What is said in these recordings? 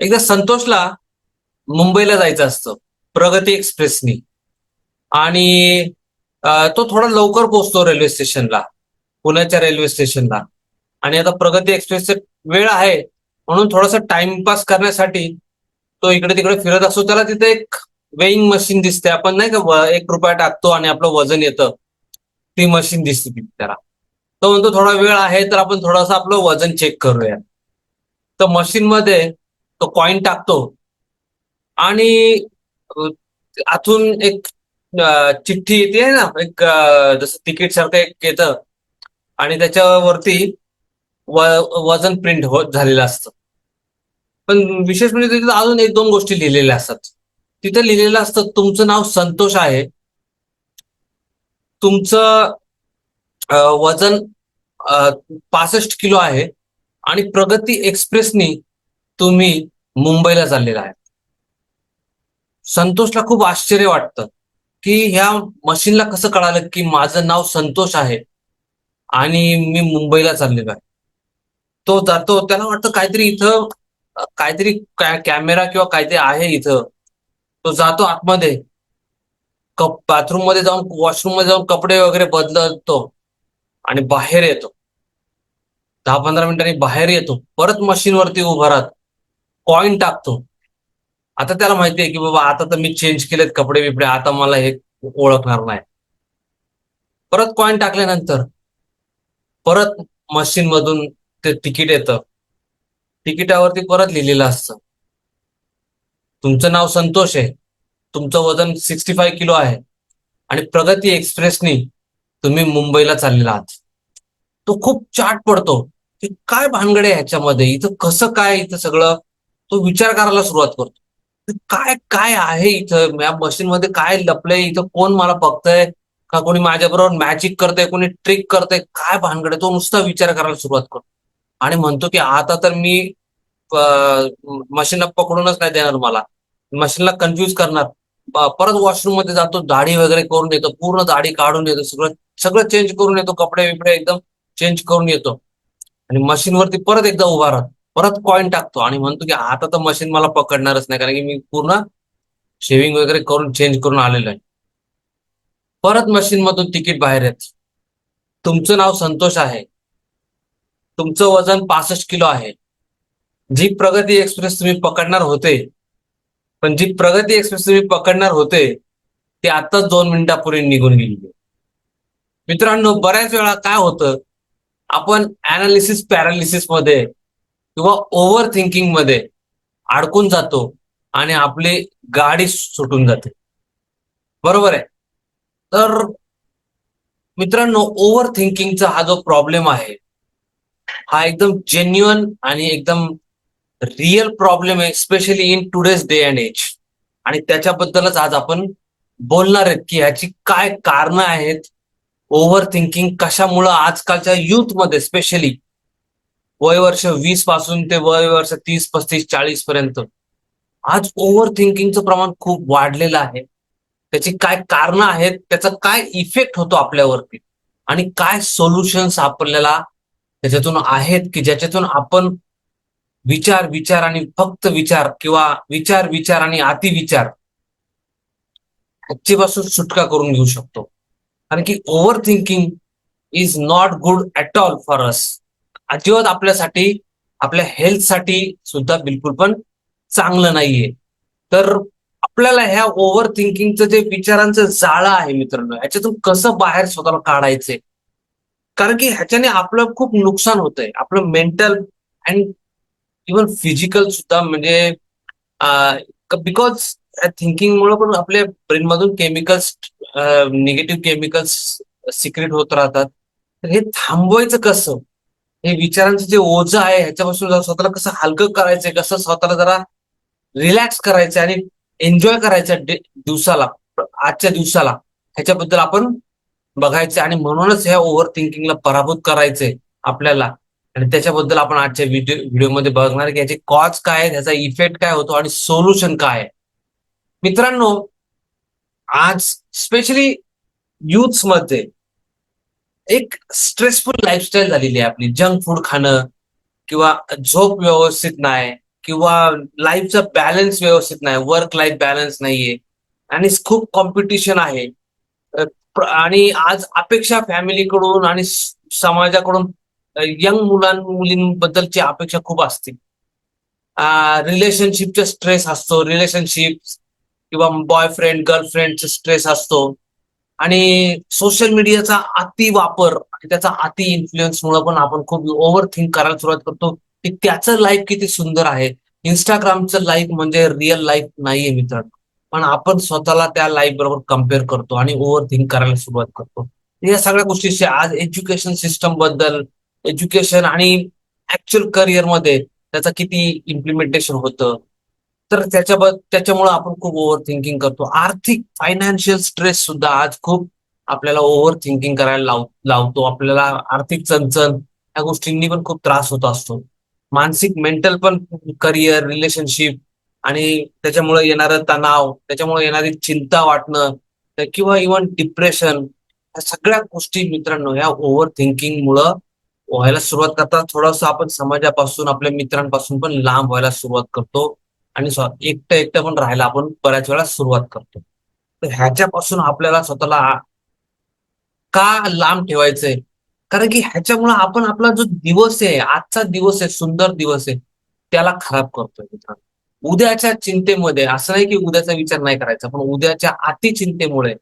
एकदा संतोषला मुंबईला जायचं असतं प्रगती एक्सप्रेसनी. आणि तो थोडा लवकर पोहोचतो रेल्वे स्टेशनला पुण्याच्या रेल्वे स्टेशनला. आणि आता प्रगती एक्सप्रेसचे वेळ आहे म्हणून थोडासा टाइमपास करण्यासाठी तो इकडे तिकडे फिरत असतो. त्याला तिथे एक वेईंग मशीन दिसते. आपण नाही का एक रुपया टाकतो आणि आपलं वजन येतं. ती मशीन दिसते तिथे त्याला. तो म्हणतो थोडा वेळ आहे तर आपण थोडासा आपलं वजन चेक करूया तर मशीन मध्ये तो कॉइन टाकतो. आणि आतून एक चिठ्ठी येते ना एक जसं तिकीट सारखं एक येतं. आणि त्याच्यावरती वजन प्रिंट होत झालेलं असतं. पण विशेष म्हणजे तिथे अजून एक दोन गोष्टी लिहिलेल्या असतात. तिथे लिहिलेलं असतं तुमचं नाव संतोष आहे. तुमचं वजन पासष्ट किलो आहे. आणि प्रगती एक्सप्रेसनी तुम्ही मुंबईला चाललेला आहे. संतोषला खूप आश्चर्य वाटतं की ह्या मशीनला कसं कळालं की माझं नाव संतोष आहे आणि मी मुंबईला चाललेलो आहे. तो जातो त्याला वाटतं काहीतरी इथं काहीतरी कॅमेरा किंवा काहीतरी आहे इथं. तो जातो आतमध्ये. कप बाथरूममध्ये जाऊन वॉशरूममध्ये जाऊन कपडे वगैरे बदलतो आणि बाहेर येतो. दहा पंधरा मिनिटांनी बाहेर येतो. परत मशीनवरती उभा राहतो. कॉइन टाकतो. आता त्याला माहिती आहे की बाबा आता तर मी चेंज केलेत कपडे बिपडे आता मला हे ओळखणार नाही. परत कॉइन टाकल्यानंतर परत मशीन मधून ते तिकीट येतं. तिकिटावरती परत लिहिलेलं असतं. तुमचं नाव संतोष आहे. तुमचं वजन सिक्स्टी फाय किलो आहे. आणि प्रगती एक्सप्रेसनी तुम्ही मुंबईला चाललेला आहात. तो खूप चाट पडतो. की काय भानगड आहे ह्याच्यामध्ये इथं कसं काय इथं सगळं तो विचार करायला सुरुवात करतो. काय काय आहे इथं? या मशीन मध्ये काय लपलंय? इथं कोण मला बघतंय? का कोणी माझ्याबरोबर मॅजिक करतंय? कोणी ट्रिक करतंय? काय भानगड आहे? तो नुसता विचार करायला सुरुवात करतो. आणि म्हणतो की आता तर मी मशीनला पकडूनच नाही देणार मला. मशीनला कन्फ्युज करणार. परत वॉशरूममध्ये जातो दाढी वगैरे करून येतो पूर्ण दाढी काढून येतो सगळं सगळं चेंज करून येतो कपडे बिपडे एकदम चेंज करून येतो. आणि मशीनवरती परत एकदा उभा राहतो. परत कॉइन टाकतो. आणि म्हणतो की आता तर मशीन मला पकडणारच नाही. कारण की मी पूर्ण शेविंग वगैरे करून चेंज करून आलेलो आहे. परत मशीन मधून तिकीट बाहेर येत. तुमचं नाव संतोष आहे. तुमचं वजन पासष्ट किलो आहे. जी प्रगती एक्सप्रेस तुम्ही पकडणार होते पण जी प्रगती एक्सप्रेस तुम्ही पकडणार होते ती आताच दोन मिनिटापूर्वी निघून गेली मित्रांनो बऱ्याच वेळा काय होतं आपण अनालिसिस पॅरालिसिसमध्ये किंवा ओव्हर थिंकिंगमध्ये अडकून जातो आणि आपली गाडी सुटून जाते. बरोबर आहे? तर मित्रांनो ओव्हर थिंकिंगचा हा जो प्रॉब्लेम आहे हा एकदम जेन्युअन आणि एकदम रिअल प्रॉब्लेम आहे specially in today's day and age आणि त्याच्याबद्दलच आज आपण बोलणार आहेत की ह्याची काय कारणं आहेत ओव्हर थिंकिंग कशामुळं आजकालच्या युथमध्ये स्पेशली वय वर्ष वीसपासून ते वय वर्ष तीस पस्तीस चाळीस पर्यंत. आज ओव्हर थिंकिंगचं प्रमाण खूप वाढलेलं आहे. त्याची काय कारणं आहेत त्याचा काय इफेक्ट होतो आपल्यावरती? आणि काय सोल्युशन्स आपल्याला त्याच्यातून आहेत की ज्याच्यातून आपण विचार विचार आणि फक्त विचार किंवा विचार विचार आणि अतिविचार आजचीपासून सुटका करून घेऊ शकतो. कारण की over thinking is not good at all for us अजिबात आपल्यासाठी आपल्या हेल्थसाठी सुद्धा बिलकुल पण चांगलं नाहीये. तर आपल्याला ह्या ओव्हर थिंकिंगचं जे विचारांचं जाळं आहे मित्रांनो ह्याच्यातून कसं बाहेर स्वतःला काढायचंय? कारण की ह्याच्याने आपलं खूप नुकसान होतंय. आपलं मेंटल अँड इवन फिजिकल सुद्धा म्हणजे बिकॉज थिंकिंगमुळे पण आपल्या ब्रेन मधून केमिकल्स निगेटिव्ह केमिकल्स सिक्रेट होत राहतात. तर हे थांबवायचं कसं? हे विचारांचं जे ओझं आहे ह्याच्यापासून जरा स्वतःला कसं हलकं करायचंय कसं स्वतःला जरा रिलॅक्स करायचं आणि एन्जॉय करायचं दिवसाला आजच्या दिवसाला ह्याच्याबद्दल आपण बघायचं आणि म्हणूनच ह्या ओव्हर थिंकिंगला पराभूत करायचंय आपल्याला. आणि त्याच्याबद्दल आपण आजच्या व्हिडिओ व्हिडिओमध्ये बघणार की याचे कॉज काय आहे त्याचा इफेक्ट काय होतो आणि सोल्युशन काय आहे. मित्रांनो आज स्पेशली युथ्समध्ये एक स्ट्रेसफुल लाईफस्टाईल झालेली आहे आपली. जंक फूड खाणं किंवा झोप व्यवस्थित नाही किंवा लाईफचा बॅलन्स व्यवस्थित नाही. वर्क लाईफ बॅलन्स नाहीये. आणि खूप कॉम्पिटिशन आहे. आणि आज अपेक्षा फॅमिलीकडून आणि समाजाकडून यंग मुलां मुलींबद्दलची अपेक्षा खूप असते. रिलेशनशिपचा स्ट्रेस असतो. रिलेशनशिप किंवा बॉयफ्रेंड गर्लफ्रेंडचा स्ट्रेस असतो. आणि सोशल मीडियाचा अति वापर आणि त्याचा अति इन्फ्लुएन्स मुळे पण आपण खूप ओव्हर थिंक करायला सुरुवात करतो. की त्याचं लाईफ किती सुंदर आहे. इंस्टाग्रामचं लाईफ म्हणजे रिअल लाईफ नाहीये मित्र पण आपण स्वतःला त्या लाईफ बरोबर कंपेअर करतो आणि ओव्हर थिंक करायला सुरुवात करतो. या सगळ्या गोष्टीशी आज एज्युकेशन सिस्टमबद्दल एज्युकेशन आणि ऍक्च्युअल करिअरमध्ये त्याचं किती इम्प्लिमेंटेशन होतं तर त्याच्या त्याच्यामुळे आपण खूप ओव्हर थिंकिंग करतो. आर्थिक फायनान्शियल स्ट्रेस सुद्धा आज खूप आपल्याला ओव्हर थिंकिंग करायला लाव लावतो. आपल्याला आर्थिक चणचण या गोष्टींनी पण खूप त्रास होत असतो. मानसिक मेंटल पण करिअर रिलेशनशिप आणि त्याच्यामुळे येणारं तणाव त्याच्यामुळे येणारी चिंता वाटणं किंवा इव्हन डिप्रेशन या सगळ्या गोष्टी मित्रांनो या ओव्हर थिंकिंग मुळे व्हायला सुरुवात करतात थोडंसं आपण समाजापासून आपल्या मित्रांपासून पण लांब व्हायला सुरुवात करतो. आणि एकटं एकटं पण राहायला आपण बऱ्याच वेळा सुरुवात करतो. तर ह्याच्यापासून आपल्याला स्वतःला का लांब ठेवायचंय? कारण की ह्याच्यामुळे आपण आपला जो दिवस आहे आजचा दिवस आहे सुंदर दिवस आहे त्याला खराब करतोय मित्रांनो. उद्याच्या चिंतेमध्ये असं नाही की उद्याचा विचार नाही करायचा पण उद्याच्या अति चिंतेमुळे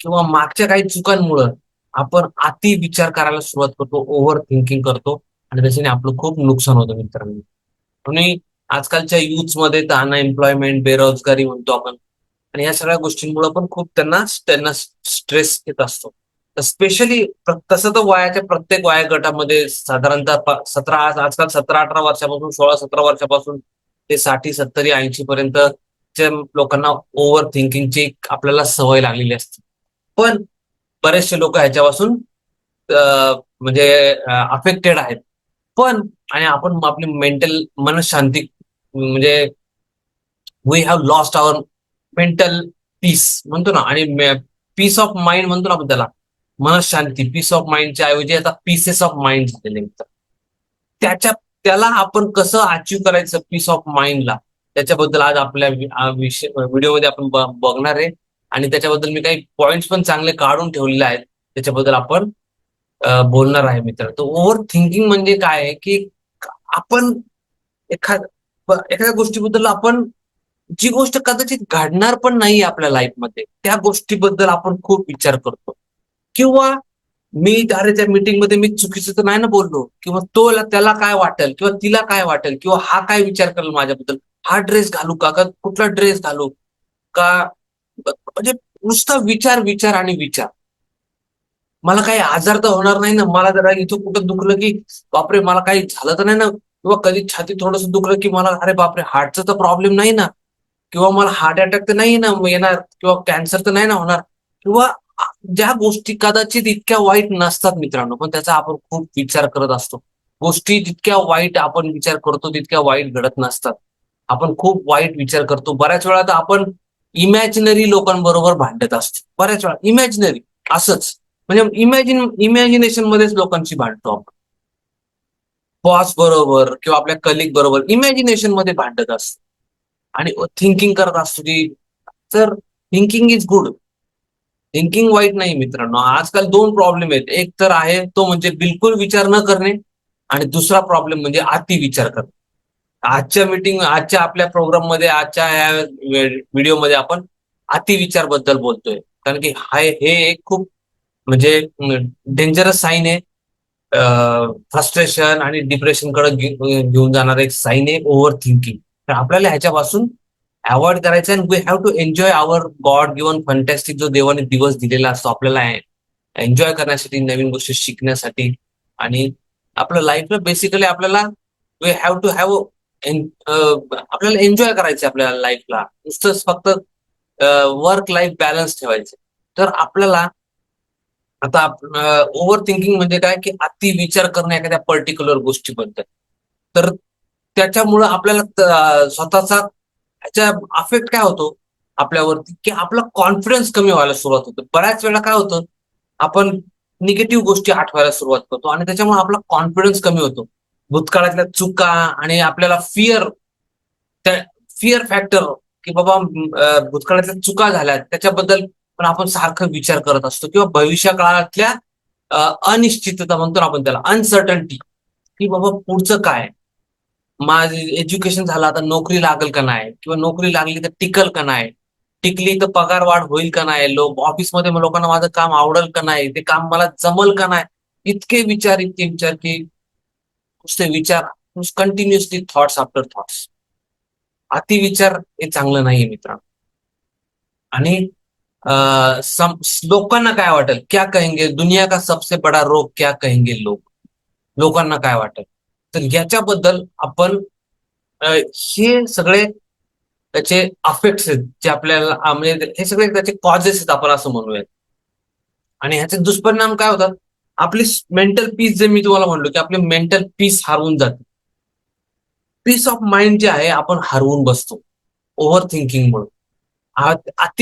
किंवा मागच्या काही चुकांमुळं आपण अति विचार करायला सुरुवात करतो ओव्हर थिंकिंग करतो आणि त्याच्याने आपलं खूप नुकसान होतं मित्रांनो. आणि आजकालच्या युथमध्ये तर अनएम्प्लॉयमेंट बेरोजगारी म्हणतो आपण. आणि या सगळ्या गोष्टींमुळे पण खूप त्यांना त्यांना स्ट्रेस येत असतो. तर स्पेशली तसं तर वयाच्या प्रत्येक वया गटामध्ये साधारणतः सतरा आजकाल सतरा अठरा वर्षापासून सोळा सतरा वर्षापासून ते साठी सत्तरी ऐंशी पर्यंत लोकांना ओव्हर थिंकिंगची आपल्याला सवय लागलेली असते. पण बरेचसे लोक ह्याच्यापासून म्हणजे अफेक्टेड आहेत. पण आणि आपण आपली मेंटल मनशांती म्हणजे we have lost our mental peace म्हणतो ना आणि पीस ऑफ माइंड म्हणतो ना आपण त्याला. मनशांती पीस ऑफ माइंडच्या ऐवजी आता पीसेस ऑफ माइंड झालेले मित्र त्याच्या त्याला आपण कसं अचीव्ह करायचं पीस ऑफ माइंडला त्याच्याबद्दल आज आपल्या विषय व्हिडिओमध्ये आपण बघणार आहे. आणि त्याच्याबद्दल मी काही पॉइंट्स पण चांगले काढून ठेवलेले आहेत. त्याच्याबद्दल आपण बोलणार आहे मित्र. तर ओव्हर थिंकिंग म्हणजे काय आहे की आपण एखाद एखाद्या गोष्टीबद्दल आपण जी गोष्ट कदाचित घडणार पण नाही आपल्या लाईफमध्ये त्या गोष्टीबद्दल आपण खूप विचार करतो. किंवा मी अरे त्या मीटिंगमध्ये मी चुकीचं तर नाही ना बोललो किंवा तो त्याला काय वाटेल किंवा तिला काय वाटेल किंवा हा काय विचार करेल माझ्याबद्दल हा ड्रेस घालू का का कुठला ड्रेस घालू का म्हणजे नुसता विचार विचार आणि विचार. मला काही आजार तर होणार नाही ना मला जरा इथं कुठं दुखलं की बापरे मला काही झालं तर नाही ना किंवा कधी छाती थोडस दुखलं की मला अरे बापरे हार्टचा तर प्रॉब्लेम नाही ना. किंवा मला हार्ट अटॅक तर नाही ना येणार किंवा कॅन्सर तर नाही ना होणार. किंवा ज्या गोष्टी कदाचित इतक्या वाईट नसतात मित्रांनो पण त्याचा आपण खूप विचार करत असतो. गोष्टी जितक्या वाईट आपण विचार करतो तितक्या वाईट घडत नसतात. आपण खूप वाईट विचार करतो. बऱ्याच वेळा तर आपण इमॅजिनरी लोकांबरोबर भांडत असतो. बऱ्याच वेळा इमॅजिनरी असंच. म्हणजे इमॅजिन इमॅजिनेशन मध्येच लोकांशी भांडतो आपण. बॉस बरोबर किंवा आपल्या कलिग बरोबर इमॅजिनेशनमध्ये भांडत असतो. आणि थिंकिंग करत असतो की तर थिंकिंग इज गुड थिंकिंग वाईट नाही मित्रांनो. आजकाल दोन प्रॉब्लेम आहेत. एक तर आहे तो म्हणजे बिलकुल विचार न करणे आणि दुसरा प्रॉब्लेम म्हणजे अति विचार करणे. आजच्या मीटिंग आजच्या आपल्या प्रोग्राममध्ये आजच्या या व्हिडिओमध्ये आपण अति विचारबद्दल बोलतोय. कारण की हाय हे एक खूप म्हणजे डेंजरस साईन आहे. फ्रस्ट्रेशन आणि डिप्रेशनकडे घेऊन जाणार एक साईन आहे ओव्हर थिंकिंग तर आपल्याला ह्याच्यापासून अवॉइड करायचं and we have to enjoy our god given fantastic जो देवाने दिवस दिलेला असतो आपल्याला एन्जॉय करण्यासाठी नवीन गोष्टी शिकण्यासाठी. आणि आपल्या लाईफला बेसिकली आपल्याला वी हॅव टू हॅव आपल्याला एन्जॉय करायचं आपल्या लाईफला नुसतंच फक्त वर्क लाईफ बॅलन्स ठेवायचं तर आपल्याला आता ओव्हर थिंकिंग म्हणजे काय की अति विचार करणं एखाद्या पर्टिक्युलर गोष्टीबद्दल. तर त्याच्यामुळं आपल्याला स्वतःचा ह्याच्या अफेक्ट काय होतो? आपल्यावरती की आपला कॉन्फिडन्स कमी व्हायला सुरुवात होतो. बऱ्याच वेळा काय होतं? आपण निगेटिव्ह गोष्टी आठवायला सुरुवात करतो आणि त्याच्यामुळे आपला कॉन्फिडन्स कमी होतो. भूतकाळातल्या चुका आणि आपल्याला फिअर त्या फिअर फॅक्टर की बाबा भूतकाळातल्या चुका झाल्या त्याच्याबद्दल पण आपण सारखं विचार करत असतो किंवा भविष्य काळातल्या अनिश्चितता म्हणतो आपण त्याला अनसर्टन्टी की बाबा पुढचं काय? माझं एज्युकेशन झालं आता नोकरी लागेल का नाही? किंवा नोकरी लागली तर टिकल का नाही? टिकली तर पगार वाढ होईल का नाही? लोक ऑफिसमध्ये लोकांना माझं काम आवडेल का नाही? ते काम मला जमल का नाही? इतके विचार इतके विचार की नुसते विचार कंटिन्युअसली थॉट्स आफ्टर थॉट्स अति विचार हे चांगलं नाहीये मित्रांनो. आणि अं, सम- लोकांना काय वाटेल? क्या कहेंगे? दुनिया का सबसे बडा रोग क्या कहेंगे लोक लोकांना काय वाटेल? तर याच्याबद्दल आपण हे सगळे त्याचे अफेक्ट्स आहेत जे आपल्याला म्हणजे हे सगळे त्याचे कॉजेस आहेत आपण असं म्हणूयात. आणि ह्याचे दुष्परिणाम काय होतात? आपली मेंटल पीस जे मी तुम्हाला म्हणलो की आपली मेंटल पीस हरवून जाते. पीस ऑफ माइंड जे आहे आपण हरवून बसतो. ओव्हर थिंकिंग म्हणून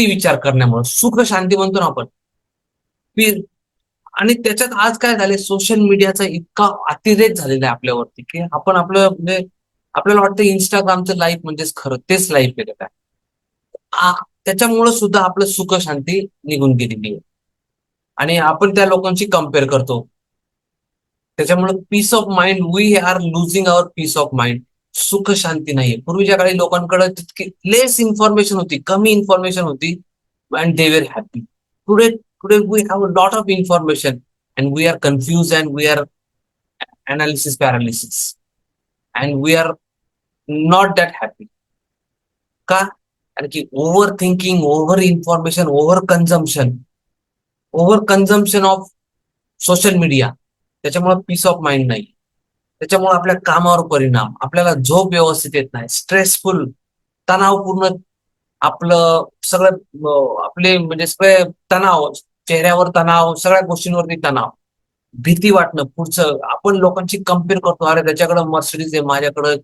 विचार करण्यामुळे. सुख शांती म्हणतो ना आपण. आणि त्याच्यात आज काय झाले सोशल मीडियाचा इतका अतिरेक झालेला आहे आपल्यावरती की आपण आपलं म्हणजे आपल्याला वाटतं इंस्टाग्रामचं लाईफ म्हणजेच खरं. तेच लाईफ आहे काय त्याच्यामुळे सुद्धा आपलं सुख शांती निघून गेलेली आहे. आणि आपण त्या लोकांशी कंपेअर करतो. त्याच्यामुळे peace of mind we are losing our peace of mind सुख शांती नाहीये. पूर्वीच्या काळी लोकांकडे तितकी लेस इन्फॉर्मेशन होती कमी इन्फॉर्मेशन होती and they were happy today today we have a lot of information and we are confuse and we are analysis paralysis and we are not that happy का? कारण की over thinking over information over consumption over consumption of social media त्याच्यामुळे peace of mind नाही त्याच्यामुळे आपल्या कामावर परिणाम आपल्याला झोप व्यवस्थित येत नाही स्ट्रेसफुल तणावपूर्ण आपलं सगळं आपले म्हणजे सगळे तणाव चेहऱ्यावर तणाव सगळ्या गोष्टींवरती तणाव भीती वाटणं पुढचं आपण लोकांची कंपेअर करतो अरे त्याच्याकडं मर्सिडीज आहे माझ्याकडं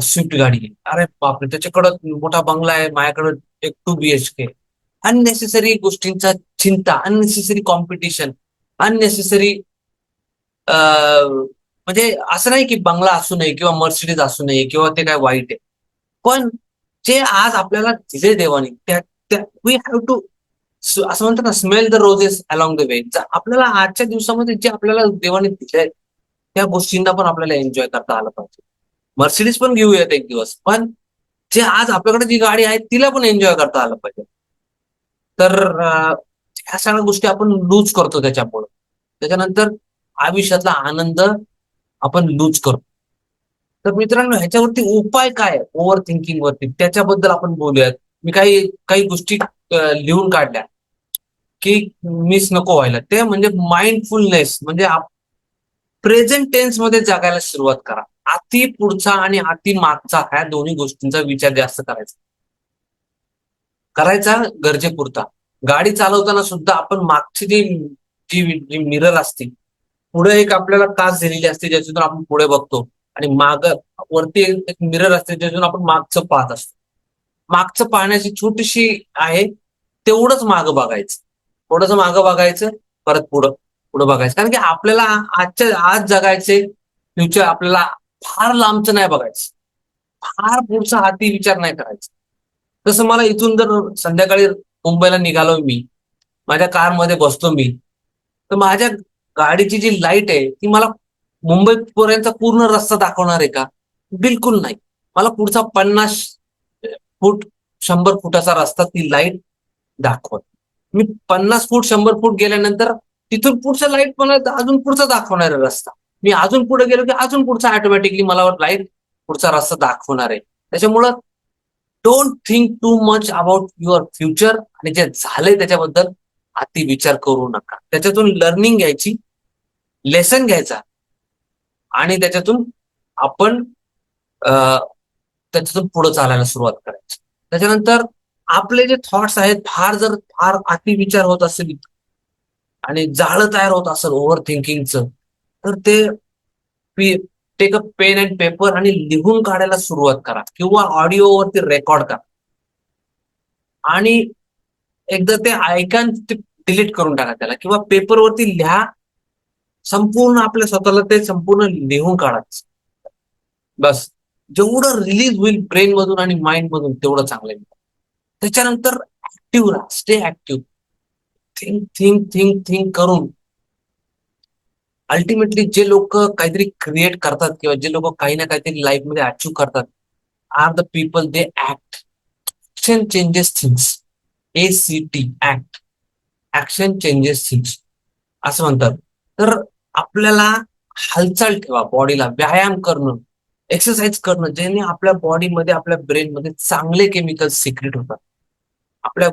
स्विफ्ट गाडी आहे. अरे बापरे त्याच्याकडं मोठा बंगला आहे माझ्याकडं एक टू बीएचके अननेसेसरी गोष्टींचा चिंता अननेसेसरी कॉम्पिटिशन अननेसेसरी म्हणजे असं नाही की बंगला असू नये किंवा मर्सिडीज असू नये किंवा ते काय वाईट आहे. पण जे आज आपल्याला दिले देवाने त्या वी हॅव टू असं म्हणतात ना smell the roses along the way आपल्याला आजच्या दिवसामध्ये जे आपल्याला देवाने दिले त्या गोष्टींना पण आपल्याला एन्जॉय करता आलं पाहिजे. मर्सिडीज पण घेऊयात एक दिवस. पण जे आज आपल्याकडे जी गाडी आहे तिला पण एन्जॉय करता आलं पाहिजे. तर ह्या सगळ्या गोष्टी आपण लूज करतो त्याच्यामुळे. त्याच्यानंतर आयुष्यातला आनंद आपण लूज करतो. तर मित्रांनो ह्याच्यावरती उपाय काय ओव्हर थिंकिंग वरती. त्याच्याबद्दल आपण बोलूयात. मी काही काही गोष्टी लिहून काढल्या. की मिस नको व्हायला. ते म्हणजे माइंडफुलनेस म्हणजे प्रेझेंट टेन्समध्ये जगायला सुरुवात करा. अति पुढचा आणि अति मागचा ह्या दोन्ही गोष्टींचा विचार जास्त करायचा. करायचा गरजेपुरता. गाडी चालवताना सुद्धा आपण मागची जी जी जी मिरर असते पुढे एक आपल्याला काच दिलेली असते ज्याच्यातून आपण पुढे बघतो. आणि माग वरती एक मिरर असते ज्याच्यातून आपण मागचं पाहत असतो. मागचं पाहण्याची छोटीशी आहे तेवढंच मागं बघायचं. थोडंसं मागं बघायचं परत पुढं पुढं बघायचं. कारण की आपल्याला आजच्या आज जगायचे फ्युचर आपल्याला फार लांबचं नाही बघायचं. फार पुढचा हाती विचार नाही करायचा. तसं मला इथून जर संध्याकाळी मुंबईला निघालो मी माझ्या कारमध्ये बसतो मी तर माझ्या गाडीची जी लाइट आहे ती मला मुंबई पर्यंतचा पूर्ण रस्ता दाखवणार आहे का? बिलकुल नाही. मला पुढचा पन्नास फूट शंभर फुटाचा रस्ता ती लाइट दाखवत. मी पन्नास फूट शंभर फूट गेल्यानंतर तिथून पुढचा लाइट मला अजून पुढचा दाखवणार आहे रस्ता. मी अजून पुढे गेलो की अजून पुढचा ऑटोमॅटिकली मला लाइट पुढचा रस्ता दाखवणार आहे. त्याच्यामुळं don't think too much about your future आणि जे झालंय त्याच्याबद्दल अति विचार करू नका. त्याच्यातून लर्निंग घ्यायची. लेसन घ्यायचा. आणि त्याच्यातून आपण त्याच्यातून पुढे चालायला सुरुवात करायची. त्याच्यानंतर आपले जे थॉट्स आहेत फार जर फार अति विचार होत असेल आणि जाळं तयार होत असेल ओव्हर थिंकिंगचं तर ते take a pen and paper आणि लिहून काढायला सुरुवात करा. किंवा ऑडिओवरती रेकॉर्ड करा. आणि एकदा ते ऐका ते डिलीट करून टाका त्याला. किंवा पेपरवरती लिहा संपूर्ण आपल्या स्वतःला ते संपूर्ण लिहून काढायचं. बस. जेवढं रिलीज होईल ब्रेन मधून आणि माइंड मधून तेवढं चांगलं आहे त्याच्यानंतर ऍक्टिव्ह राहा. Stay active think think think think करून. अल्टिमेटली जे लोक काहीतरी क्रिएट करतात किंवा जे लोक काही ना काहीतरी लाईफमध्ये अचीव्ह करतात are the people they act action changes things A C T act action changes things असं म्हणतात. तर आपल्याला हालचाल ठेवा बॉडीला व्यायाम करणं एक्सरसाइज करणं ज्याने आपल्या बॉडीमध्ये आपल्या ब्रेनमध्ये चांगले केमिकल सिक्रेट होतात. आपल्या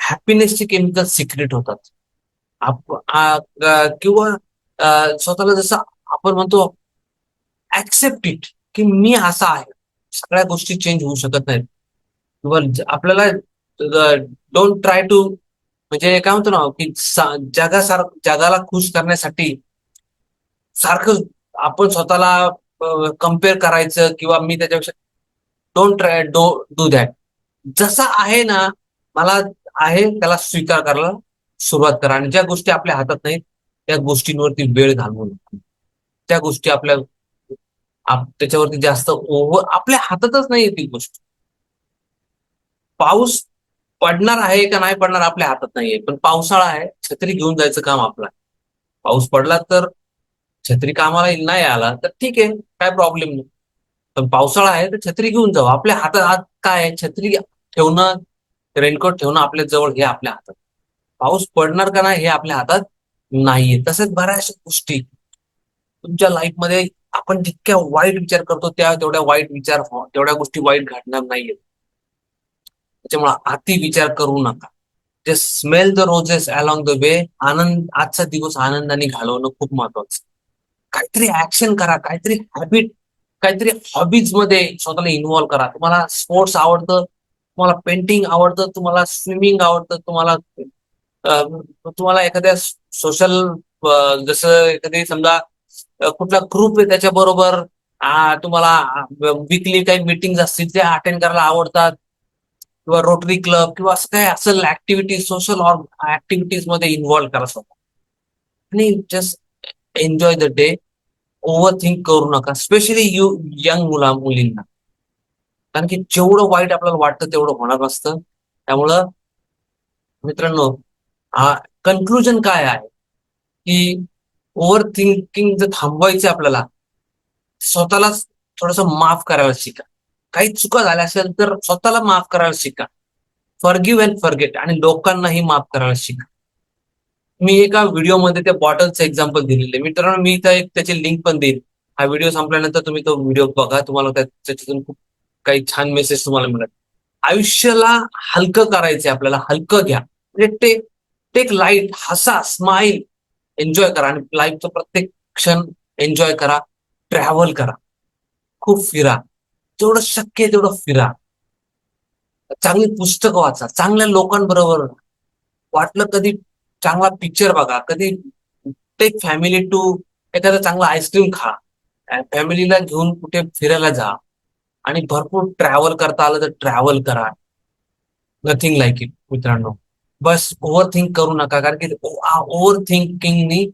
हॅपीनेसचे केमिकल सिक्रेट होतात. किंवा स्वतःला जसं आपण म्हणतो ऍक्सेप्ट इट की मी असा आहे. सगळ्या गोष्टी चेंज होऊ शकत नाहीत. किंवा आपल्याला डोंट ट्राय टू म्हणजे काय म्हणतो ना की जगासार जगाला खुश करण्यासाठी सारखं आपण स्वतःला कंपेअर करायचं किंवा मी त्याच्यापेक्षा don't try do do that जसा आहे ना मला आहे त्याला स्वीकार करायला सुरुवात करा आणि ज्या गोष्टी आपल्या हातात नाहीत त्या गोष्टींवरती वेळ घालवू नका. त्या गोष्टी आपल्या त्याच्यावरती जास्त ओव्हर आपल्या हातातच नाही ती गोष्ट. पाऊस पडणार आहे का नाही पडणार आपल्या हातात नाहीये. पण पावसाळा आहे छत्री घेऊन जायचं काम आपलं. पाऊस पडला तर छत्री कामाला नाही आला तर ठीक आहे काय प्रॉब्लेम नाही. पण पावसाळा आहे तर छत्री घेऊन जाऊ. आपल्या हातात काय आहे? छत्री ठेवणं रेनकोट ठेवणं आपल्या जवळ हे आपल्या हातात. पाऊस पडणार का नाही हे आपल्या हातात नाहीये. तसेच बऱ्याचशा गोष्टी. तुमच्या लाईफमध्ये आपण जितक्या वाईट विचार करतो त्या तेवढ्या वाईट विचार हो, तेवढ्या गोष्टी वाईट घडणार नाहीयेत. त्याच्यामुळे अति विचार करू नका. जे smell the roses along the way आनंद आजचा दिवस आनंदाने घालवणं खूप महत्वाचं. काहीतरी ऍक्शन करा काहीतरी हॅबिट काहीतरी हॉबीजमध्ये स्वतःला इन्व्हॉल्व करा. तुम्हाला स्पोर्ट्स आवडतं तुम्हाला पेंटिंग आवडतं तुम्हाला स्विमिंग आवडतं तुम्हाला तुम्हाला एखाद्या सोशल जसं एखादी समजा कुठला ग्रुप आहे त्याच्या बरोबर तुम्हाला विकली काही मिटिंग असतील त्या अटेंड करायला आवडतात. किंवा रोटरी क्लब किंवा असं काय असेल ऍक्टिव्हिटीज सोशल ऍक्टिव्हिटीजमध्ये इन्व्हॉल्व्ह करा स्वतः आणि just enjoy the day over think करू नका स्पेशली यू यंग मुला मुलींना. कारण की जेवढं वाईट आपल्याला वाटतं तेवढं होणार असतं. त्यामुळं मित्रांनो कन्क्लुजन काय आहे? की ओव्हर थिंकिंग जर थांबवायचं आपल्याला स्वतःलाच थोडस माफ करायला शिका. काही चुका झाल्या असेल तर स्वतःला माफ करायला शिका. फॉरगिव्ह अँड फॉरगेट आणि लोकांनाही माफ करायला शिका. मी एका व्हिडिओमध्ये त्या बॉटलचं एक्झाम्पल दिलेले मित्रांनो मी इथं एक त्याची लिंक पण देईल हा व्हिडिओ संपल्यानंतर तुम्ही तो व्हिडिओ बघा. तुम्हाला त्याच्यातून खूप काही छान मेसेज तुम्हाला मिळत आयुष्याला हलकं करायचंय आपल्याला. हलकं घ्या. म्हणजे ते टेक लाइट हसा स्माईल एन्जॉय करा. आणि लाईफचं प्रत्येक क्षण एन्जॉय करा. ट्रॅव्हल करा. खूप फिरा. तेवढं शक्य तेवढं फिरा. चांगली पुस्तकं वाचा. चांगल्या लोकांबरोबर वाटलं कधी चांगला पिक्चर बघा. कधी टेक फॅमिली टू एखादा चांगला आईस्क्रीम खा. फॅमिलीला घेऊन कुठे फिरायला जा. आणि भरपूर ट्रॅव्हल करता आलं तर ट्रॅव्हल करा. नथिंग लाईक इट मित्रांनो. बस ओव्हर थिंक करू नका. कारण की ओव्हर थिंकिंगनी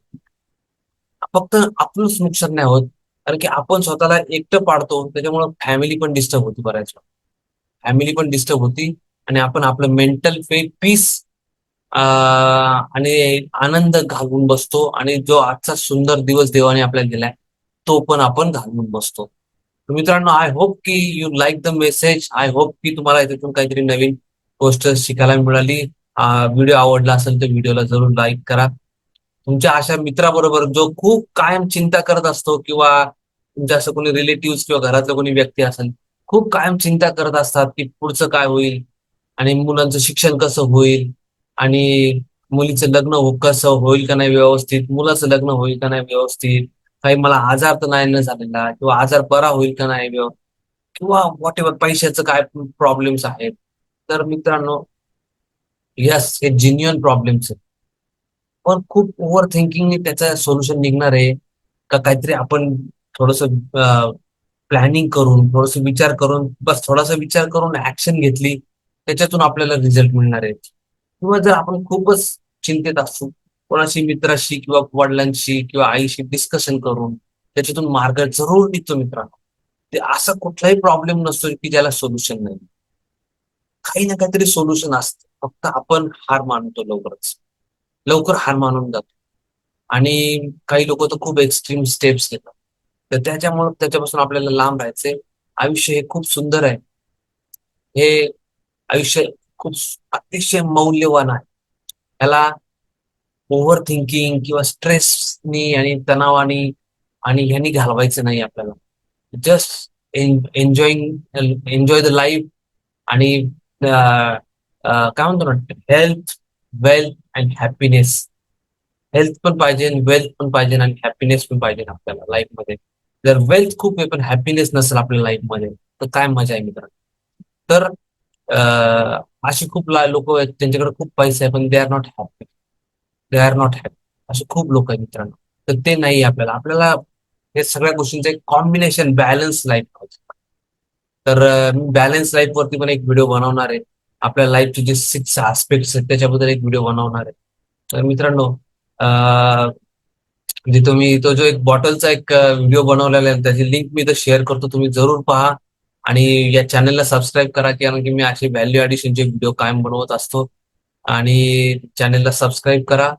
फक्त आपलंच नुकसान नाही होत. कारण की आपण स्वतःला एकटं पाडतो त्याच्यामुळे फॅमिली पण डिस्टर्ब होती बऱ्याच फॅमिली पण डिस्टर्ब होती आणि आपण आपलं मेंटल फे पीस आणि आनंद घालून बसतो आणि जो आजचा सुंदर दिवस देवाने आपल्याला दिलाय तो पण आपण घालून बसतो. मित्रांनो आय होप की you like the message I hope की तुम्हाला याच्यातून काहीतरी नवीन गोष्ट शिकायला मिळाली. व्हिडिओ आवडला असेल तर व्हिडिओला जरूर लाईक करा. तुमच्या अशा मित्राबरोबर जो खूप कायम चिंता करत असतो किंवा तुमच्या असं कोणी रिलेटिव्ह किंवा घरातलं कोणी व्यक्ती असेल खूप कायम चिंता करत असतात की पुढचं काय होईल आणि मुलांचं शिक्षण कसं होईल आणि मुलीचं लग्न हो कसं होईल का नाही व्यवस्थित मुलाचं लग्न होईल का नाही व्यवस्थित काही मला आजार तर नाही न झालेला किंवा आजार बरा होईल का नाही किंवा व्हॉट एव्हर पैशाचं काय प्रॉब्लेम्स आहेत. तर मित्रांनो यस हे जिन्युअन प्रॉब्लेम्स आहेत. पण खूप ओव्हर थिंकिंग त्याचं सोल्युशन निघणार आहे. का काहीतरी आपण थोडस प्लॅनिंग करून थोडस विचार करून बस थोडासा विचार करून ऍक्शन घेतली त्याच्यातून आपल्याला रिझल्ट मिळणार आहे. किंवा जर आपण खूपच चिंतेत असू कोणाशी मित्राशी किंवा वडिलांशी किंवा आईशी डिस्कशन करून त्याच्यातून मार्ग जरूर निघतो मित्रांनो. ते असा कुठलाही प्रॉब्लेम नसतो की ज्याला सोल्युशन नाही. काही ना काहीतरी सोल्युशन असतं. फक्त आपण हार मानतो लवकरच. लवकर हार मानून जातो. आणि काही लोक तर खूप एक्स्ट्रीम स्टेप्स घेतात. तर त्याच्यामुळे त्याच्यापासून आपल्याला लांब राहायचंय. आयुष्य हे खूप सुंदर आहे. हे आयुष्य खूप अतिशय मौल्यवान आहे. त्याला ओव्हर थिंकिंग किंवा स्ट्रेसनी आणि तणावानी आणि ह्यानी घालवायचं नाही आपल्याला. Just enjoying enjoy the life आणि काय म्हणतो ना health wealth and happiness health पण पाहिजे वेल्थ पण पाहिजे आणि हॅपीनेस पण पाहिजे आपल्याला लाईफमध्ये जर वेल्थ खूप आहे पण हॅपीनेस नसेल आपल्या लाईफमध्ये तर काय मजा आहे मित्रांनो? तर अशी खूप लोक आहेत त्यांच्याकडे खूप पैसे आहे पण they are not happy they are not happy असे खूप लोक आहेत मित्रांनो. तर ते नाही आपल्याला. आपल्याला हे सगळ्या गोष्टींचं एक कॉम्बिनेशन बॅलन्स लाईफ पाहिजे तर मी बॅलन्स लाईफ वरती पण एक व्हिडिओ बनवणार आहे. आपल्या लाईफचे जे सिक्स आस्पेक्ट्स आहेत त्याच्याबद्दल एक व्हिडिओ बनवणार आहे. तर मित्रांनो जे म्हणजे तुम्ही तो जो एक बॉटलचा एक व्हिडिओ बनवलेला आहे त्याची लिंक मी इथं शेअर करतो तुम्ही जरूर पहा. आणि या चॅनलला सबस्क्राईब करा कारण की मी असे व्हॅल्यू ॲडिशनचे व्हिडिओ कायम बनवत असतो. आणि चॅनलला सबस्क्राईब करा.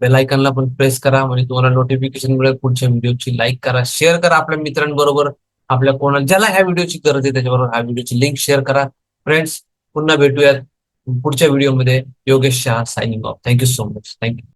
बेल आयकॉनला पण प्रेस करा. म्हणजे तुम्हाला नोटिफिकेशन मिळेल पुढच्या व्हिडिओची लाईक करा. शेअर करा आपल्या मित्रांबरोबर. आपल्या कोणाला ज्याला ह्या व्हिडिओची गरज आहे त्याच्याबरोबर ह्या व्हिडिओची लिंक शेअर करा. फ्रेंड्स पुन्हा भेटूयात पुढच्या व्हिडिओमध्ये Yogesh Shah signing off thank you so much thank you